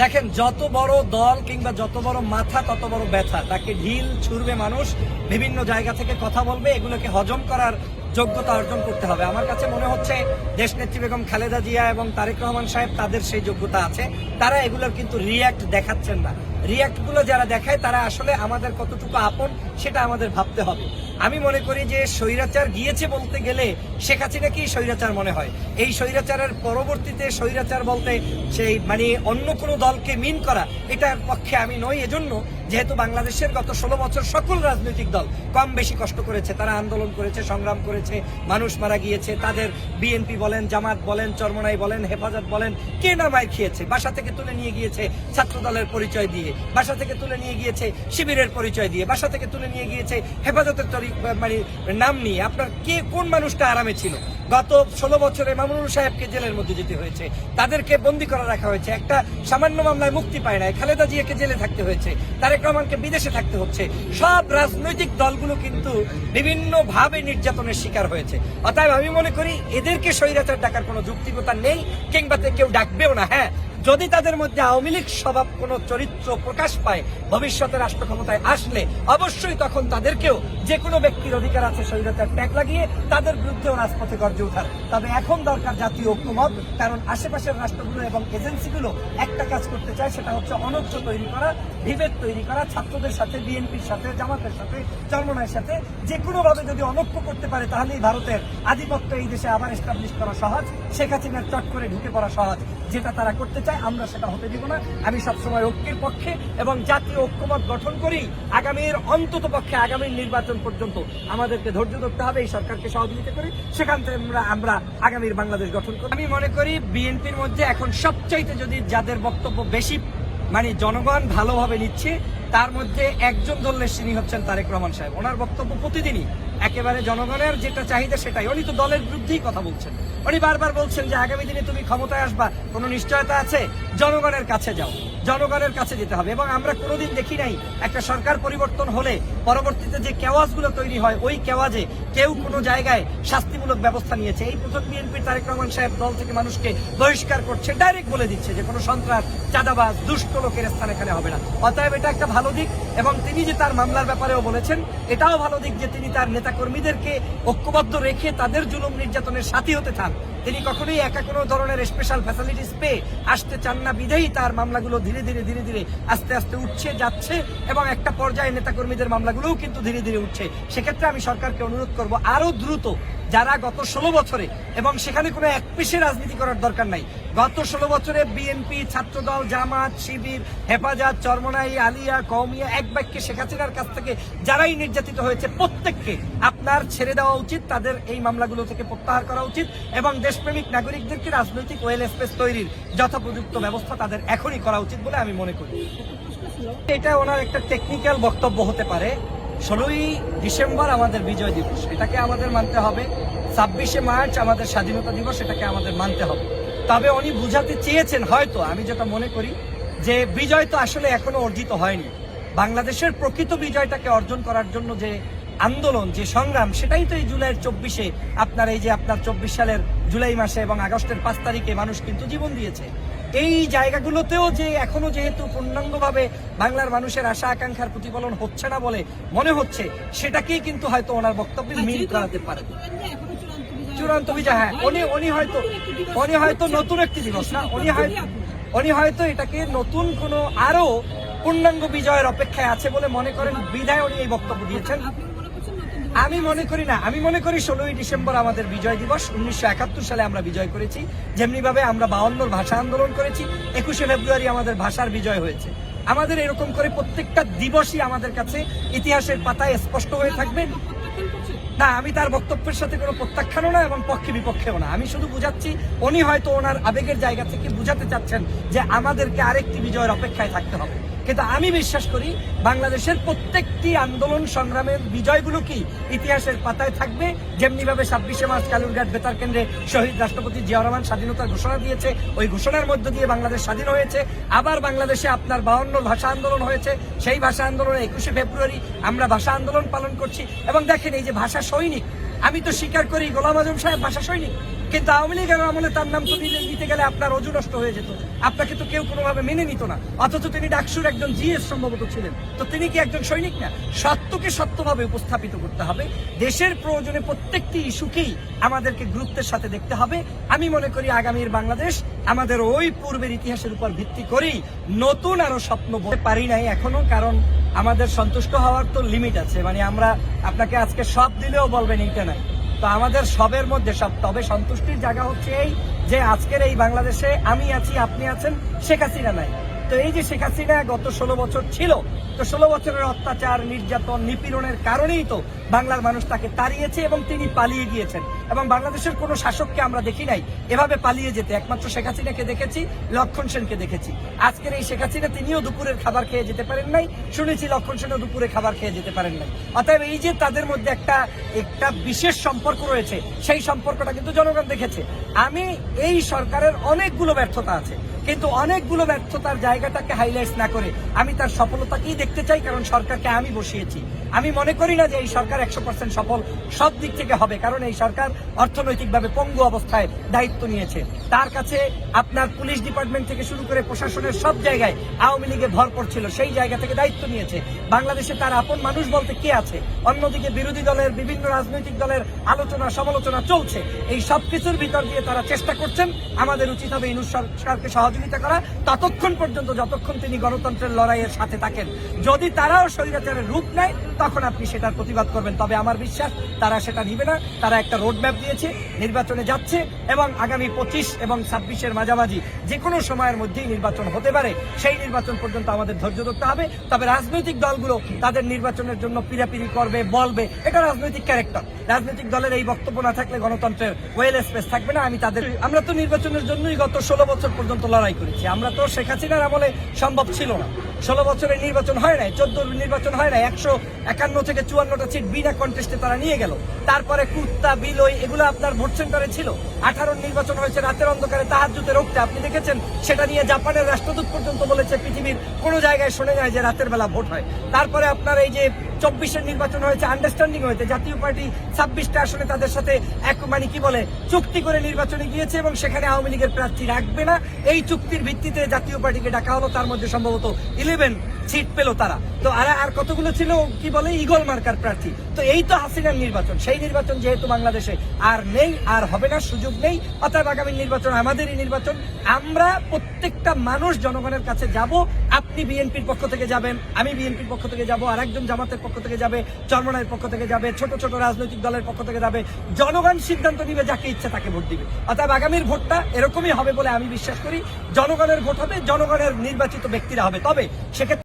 দেখেন, যত বড় দল কিংবা যত বড় মাথা, তত বড় ব্যথা। তাকে ঢিল ছুড়বে মানুষ, বিভিন্ন জায়গা থেকে কথা বলবে, এগুলোকে হজম করার যোগ্যতা অর্জন করতে হবে। আমার কাছে মনে হচ্ছে দেশনেত্রী বেগম খালেদা জিয়া এবং তারেক রহমান সাহেব তাদের সেই যোগ্যতা আছে। তারা এগুলোর কিন্তু রিয়াক্ট দেখাচ্ছেন না। রিয়াক্টগুলো যারা দেখায়, তারা আসলে আমাদের কতটুকু আপন সেটা আমাদের ভাবতে হবে। আমি মনে করি যে স্বৈরাচার গিয়েছে বলতে গেলে শেখ হাসিনাকেই স্বৈরাচার মনে হয়। এই স্বৈরাচারের পরবর্তীতে স্বৈরাচার বলতে সেই মানে অন্য কোনো দলকে মিন করা, এটার পক্ষে আমি নই। এজন্য যেহেতু বাংলাদেশের গত ষোলো বছর সকল রাজনৈতিক দল কম বেশি কষ্ট করেছে, তারা আন্দোলন করেছে, সংগ্রাম করেছে মানুষ মারা গিয়েছে, তাদের বিএনপি বলেন, জামাত বলেন, চরমনাই বলেন, হেফাজত বলেন, কে না মার খেয়েছে? বাসা থেকে তুলে নিয়ে গিয়েছে ছাত্র দলের পরিচয় দিয়ে, বাসা থেকে তুলে নিয়ে গিয়েছে শিবিরের পরিচয় দিয়ে, বাসা থেকে তুলে নিয়ে গিয়েছে হেফাজতের তরি- মানে নাম নিয়ে। আপনার কে, কোন মানুষটা আরামে ছিল? গত ষোলো বছরে মামুনুল সাহেবকে জেলের মধ্যে যেতে হয়েছে। তাদেরকে বন্দি করে রাখা হয়েছে। একটা সামান্য মামলায় মুক্তি পায় নাই। খালেদা জিয়াকে জেলে থাকতে হয়েছে। তারেক রহমানকে বিদেশে থাকতে হচ্ছে। সব রাজনৈতিক দলগুলো কিন্তু বিভিন্ন ভাবে নির্যাতনের শিকার। হয়েছে। অতএব আমি মনে করি এদেরকে স্বৈরাচার ডাকার কোনো যুক্তিকতা নেই, কিংবা কেউ ডাকবেও না হ্যাঁ। যদি তাদের মধ্যে আওয়ামী লীগ স্বভাব কোন চরিত্র প্রকাশ পায়, ভবিষ্যতে রাষ্ট্র ক্ষমতায় আসলে অবশ্যই তখন তাদেরকেও যে কোনো ব্যক্তির অধিকার আছে স্বৈরতার ট্যাগ লাগিয়ে তাদের বিরুদ্ধেও রাজপথে গর্জে ওঠার। তবে এখন দরকার জাতীয় ঐক্যমত, কারণ আশেপাশের রাষ্ট্রগুলো এবং এজেন্সিগুলো একটা কাজ করতে চায়, সেটা হচ্ছে অনৈক্য তৈরি করা, বিভেদ তৈরি করা, ছাত্রদের সাথে, বিএনপির সাথে, জামাতের সাথে চরমনায়ের সাথে। যে কোনো ভাবে যদি অনৈক্য করতে পারে, তাহলেই ভারতের আধিপত্য এই দেশে আবার এস্টাবলিশ করা সহজ, শেখ হাসিনার চট করে ঢুকে পড়া সহজ, যেটা তারা করতে চায়। আমরা সেটা হতে দিব না। আমি সবসময় ঐক্যের পক্ষে এবং জাতীয় ঐক্যমত গঠন করি। আগামীর অন্তত পক্ষে আগামীর নির্বাচন পর্যন্ত আমাদেরকে ধৈর্য ধরতে হবে, এই সরকারকে সহযোগিতা করি। সেখান থেকে আমরা আমরা আগামীর বাংলাদেশ গঠন করি আমি মনে করি বিএনপির মধ্যে এখন সবচাইতে যদি যাদের বক্তব্য বেশি মানে জনগণ ভালোভাবে নিচ্ছে, তার মধ্যে একজন ধরলে তিনি হচ্ছেন তারেক রহমান সাহেব। ওনার বক্তব্য প্রতিদিনই একেবারে জনগণের যেটা চাহিদা সেটাই। উনি তো দলের বিরুদ্ধেই কথা বলছেন। উনি বারবার বলছেন যে আগামী দিনে তুমি ক্ষমতায় আসবা, কোনো নিশ্চয়তা আছে? জনগণের কাছে যাও। জনগণের কাছে যেতে হবে। এবং আমরা কোনোদিন দেখি নাই একটা সরকার পরিবর্তন হলে পরবর্তীতে যে কেওয়াজগুলো তৈরি হয়, ওই কেওয়াজে কেউ কোনো জায়গায় শাস্তিমূলক ব্যবস্থা নিয়েছে। এই প্রথম বিএনপির তারেক রহমান সাহেব দল থেকে মানুষকে বহিষ্কার করছে, ডাইরেক্ট বলে দিচ্ছে যে কোনো সন্ত্রাস, চাঁদাবাজ, দুষ্ট লোকের স্থান এখানে হবে না। অতএব এটা একটা ভালো দিক এবং তিনি যে তার মামলার ব্যাপারেও বলেছেন, এটাও ভালো দিক যে তিনি তার নেতাকর্মীদেরকে ঐক্যবদ্ধ রেখে তাদের জুলুম নির্যাতনের সাথী হতে চান তিনি কখনোই একা কোনো ধরনের স্পেশাল ফ্যাসিলিটিস পেয়ে আসতে চান না। বিধেই তার মামলাগুলো ধীরে ধীরে ধীরে ধীরে আস্তে আস্তে উঠছে, যাচ্ছে এবং একটা পর্যায়ে নেতাকর্মীদের মামলাগুলোও কিন্তু ধীরে ধীরে উঠছে। সেক্ষেত্রে আমি সরকারকে অনুরোধ করব, আরও দ্রুত যারা গত ষোলো বছরে এবং সেখানে কোনো এক পেশে রাজনীতি করার দরকার নাই, গত ষোলো বছরে বিএনপি ছাত্রদল, জামাত, শিবির, হেফাজত, চরমনাই, আলিয়া কৌমিয়া এক বাক্যে শেখ হাসিনার কাছ থেকে যারাই নির্যাতিত হয়েছে, প্রত্যেককে আপনার ছেড়ে দেওয়া উচিত, তাদের এই মামলাগুলো থেকে প্রত্যাহার করা উচিত এবং দেশপ্রেমিক নাগরিকদেরকে রাজনৈতিক ওয়েল স্পেস তৈরির যথোপযুক্ত ব্যবস্থা তাদের এখনই করা উচিত বলে আমি মনে করি। এটা ওনার একটা টেকনিক্যাল বক্তব্য হতে পারে। ষোলোই ডিসেম্বর আমাদের বিজয় দিবস। এটাকে আমাদের মানতে হবে। ছাব্বিশে মার্চ আমাদের স্বাধীনতা দিবস, এটাকে আমাদের মানতে হবে। তবে উনি বুঝাতে চেয়েছেন হয়তো, আমি যেটা মনে করি, যে বিজয় তো আসলে এখনও অর্জিত হয়নি। বাংলাদেশের প্রকৃত বিজয়টাকে অর্জন করার জন্য যে আন্দোলন যে সংগ্রাম সেটাই তো এই জুলাইয়ের চব্বিশে। আপনার এই যে আপনার চব্বিশ সালের জুলাই মাসে এবং আগস্টের পাঁচ তারিখে মানুষ কিন্তু জীবন দিয়েছে। এই জায়গাগুলোতেও যে এখনও যেহেতু পূর্ণাঙ্গভাবে বাংলার মানুষের আশা আকাঙ্ক্ষার প্রতিফলন হচ্ছে না বলে মনে হচ্ছে সেটাকেই কিন্তু হয়তো ওনার বক্তব্যে মিল করাতে পারে। চূড়ান্ত বিজয় হ্যাঁ উনি উনি হয়তো উনি হয়তো নতুন একটি দিবস না উনি হয়তো উনি হয়তো এটাকে নতুন কোনো আরও পূর্ণাঙ্গ বিজয়ের অপেক্ষায় আছে বলে মনে করেন। বিদায় উনি এই বক্তব্য দিয়েছেন। আমি মনে করি না, আমি মনে করি ষোলোই ডিসেম্বর আমাদের বিজয় দিবস। উনিশশো একাত্তর সালে আমরা বিজয় করেছি। যেমনি ভাবে আমরা বাউন্নর ভাষা আন্দোলন করেছি, একুশে ফেব্রুয়ারি আমাদের ভাষার বিজয় হয়েছে। আমাদের এরকম করে প্রত্যেকটা দিবসই আমাদের কাছে ইতিহাসের পাতায় স্পষ্ট হয়ে থাকবে। না, আমি তার বক্তব্যের সাথে কোনো প্রত্যাখ্যানও না এবং পক্ষে বিপক্ষেও না। আমি শুধু বুঝাচ্ছি, উনি হয়তো ওনার আবেগের জায়গা থেকে বুঝাতে চাচ্ছেন যে আমাদেরকে আরেকটি বিজয়ের অপেক্ষায় থাকতে হবে। কিন্তু আমি বিশ্বাস করি বাংলাদেশের প্রত্যেকটি আন্দোলন সংগ্রামের বিজয়গুলো কি ইতিহাসের পাতায় থাকবে? যেমনি ভাবে ছাব্বিশে মার্চ কালুরঘাট বেতার কেন্দ্রে শহীদ রাষ্ট্রপতি জিয়া রহমান স্বাধীনতার ঘোষণা দিয়েছে। ওই ঘোষণার মধ্য দিয়ে বাংলাদেশ স্বাধীন হয়েছে। আবার বাংলাদেশে আপনার বাউন্ন ভাষা আন্দোলন হয়েছে। সেই ভাষা আন্দোলনে একুশে ফেব্রুয়ারি আমরা ভাষা আন্দোলন পালন করছি। এবং দেখেন এই যে ভাষা সৈনিক, আমি তো স্বীকার করি গোলাম আজম সাহেব ভাষা সৈনিক। কিন্তু আওয়ামী লীগের আমলে তার নাম তো দিলে দিতে গেলে আপনার অজু নষ্ট হয়ে যেত। আপনাকে তো কেউ কোনোভাবে মেনে নিত না। অথচ তিনি ডাকসুর একজন জিএস সম্ভবত ছিলেন। তো তিনি কি একজন সৈনিক না? সত্যকে সত্যভাবে উপস্থাপিত করতে হবে। দেশের প্রয়োজনে প্রত্যেকটি ইস্যুকেই আমাদেরকে গুরুত্বের সাথে দেখতে হবে। আমি মনে করি আগামীর বাংলাদেশ আমাদের ওই পূর্বের ইতিহাসের উপর ভিত্তি করেই নতুন আরও স্বপ্ন বলতে পারি নাই এখনও, কারণ আমাদের সন্তুষ্ট হওয়ার তো লিমিট আছে। মানে আমরা আপনাকে আজকে সব দিলেও বলবেন এইটা নাই। তো আমাদের সবের মধ্যে সব। তবে সন্তুষ্টির জায়গা হচ্ছে এই যে আজকের এই বাংলাদেশে আমি আছি, আপনি আছেন শেখ হাসিনা নাই। তো এই যে শেখ হাসিনা গত ষোলো বছর ছিল, তো ষোলো বছরের অত্যাচার, নির্যাতন, নিপীড়নের কারণেই তো বাংলার মানুষ তাকে তাড়িয়েছে এবং তিনি পালিয়ে গিয়েছেন। এবং বাংলাদেশের কোনো শাসককে আমরা দেখি নাই। এভাবে পালিয়ে যেতে। একমাত্র শেখ হাসিনাকে দেখেছি, লক্ষণ সেনকে দেখেছি। আজকের এই শেখ হাসিনা তিনিও দুপুরের খাবার খেয়ে যেতে পারেন নাই। শুনেছি লক্ষণ সেনও দুপুরে খাবার খেয়ে যেতে পারেন নাই। অতএব এই যে তাদের মধ্যে একটা একটা বিশেষ সম্পর্ক রয়েছে, সেই সম্পর্কটা কিন্তু জনগণ দেখেছে। আমি এই সরকারের অনেকগুলো ব্যর্থতা আছে। কিন্তু অনেকগুলো ব্যর্থতার জায়গাটাকে হাইলাইট না করে আমি তার সফলতাকেই দেখতে চাই, কারণ সরকারকে আমি বসিয়েছি। আমি মনে করি না যে এই সরকার একশো পার্সেন্ট সফল সব দিক থেকে হবে, কারণ এই সরকার অর্থনৈতিকভাবে পঙ্গু অবস্থায় দায়িত্ব নিয়েছে। তার কাছে আপনার পুলিশ ডিপার্টমেন্ট থেকে শুরু করে প্রশাসনের সব জায়গায় আওয়ামী লীগে ভর করছিল সেই জায়গা থেকে দায়িত্ব নিয়েছে। বাংলাদেশে তার আপন মানুষ বলতে কে আছে? অন্যদিকে বিরোধী দলের, বিভিন্ন রাজনৈতিক দলের আলোচনা, সমালোচনা চলছে। এই সব কিছুর ভিতর দিয়ে তারা চেষ্টা করছেন। আমাদের উচিত হবে ইনুস সরকারকে সহযোগিতা করা, ততক্ষণ পর্যন্ত যতক্ষণ তিনি গণতন্ত্রের লড়াইয়ের সাথে থাকেন। যদি তারাও স্বৈরাচারের রূপ নেয়, তখন আপনি সেটার প্রতিবাদ করবেন। তবে আমার বিশ্বাস, তারা সেটা নিবে না। তারা একটা রোডম্যাপ দিয়েছে, নির্বাচনে যাচ্ছে এবং আগামী পঁচিশ এবং ছাব্বিশের মাঝামাঝি যে কোনো সময়ের মধ্যেই নির্বাচন হতে পারে। সেই নির্বাচন পর্যন্ত আমাদের ধৈর্য ধরতে হবে। তবে রাজনৈতিক দলগুলো তাদের নির্বাচনের জন্য পিরাপিরি করবে, বলবে। এটা রাজনৈতিক ক্যারেক্টার রাজনৈতিক দলের এই বক্তব্য না থাকলে গণতন্ত্রের ওয়েল স্পেস থাকবে না। আমি তাদের আমরা তো নির্বাচনের জন্যই গত ষোলো বছর পর্যন্ত লড়াই করেছি। আমরা তো শেখ হাসিনার আমলে সম্ভব ছিল না। ষোলো বছরের নির্বাচন হয় নাই চোদ্দ নির্বাচন হয় নাই, একশো একান্ন থেকে চুয়ান্নটা সিট বিনা কন্টেস্টে তারা নিয়ে গেল। তারপরে কুত্তা, বিলই, এগুলো আপনার ভোট সেন্টারে ছিল। আঠারোর নির্বাচন হয়েছে, রাতের অন্ধকারে তাহার জুতে রোগতে আপনি দেখেছেন, সেটা নিয়ে জাপানের রাষ্ট্রদূত পর্যন্ত বলেছে, পৃথিবীর কোনো জায়গায় শোনা যায় যে রাতের বেলা ভোট হয়। তারপরে আপনার এই যে চব্বিশের নির্বাচন হয়েছে আন্ডারস্ট্যান্ডিং হয়েছে। জাতীয় পার্টি ছাব্বিশটা আসলে তাদের সাথে এক মানে কি বলে, চুক্তি করে নির্বাচনে গিয়েছে এবং সেখানে আওয়ামী লীগের প্রার্থী রাখবে না। এই চুক্তির ভিত্তিতে জাতীয় পার্টিকে ডাকা হলো, তার মধ্যে সম্ভবত ইলেভেন সিট পেল তারা। তো আর আর কতগুলো ছিল, কি বলে ইগল মার্কার প্রার্থী? তো এই তো হাসিনার নির্বাচন। সেই নির্বাচন যেহেতু বাংলাদেশে আর নেই, আর হবে না, সুযোগ নেই, অতএব আগামী নির্বাচন আমাদেরই নির্বাচন। আমরা প্রত্যেকটা মানুষ জনগণের কাছে যাব, আপনি বিএনপির পক্ষ থেকে যাবেন, আমি বিএনপির পক্ষ থেকে যাব, আর একজন জামাতের পক্ষ থেকে যাবে চরমনায়ের পক্ষ থেকে যাবে, ছোট ছোট রাজনৈতিক দলের পক্ষ থেকে যাবে, জনগণ সিদ্ধান্ত নিবে, যাকে ইচ্ছা তাকে ভোট দিবে। অতএব আগামীর ভোটটা এরকমই হবে বলে আমি বিশ্বাস করি। জনগণের ভোট হবে, জনগণের নির্বাচিত ব্যক্তিরা হবে। তবে সেক্ষেত্রে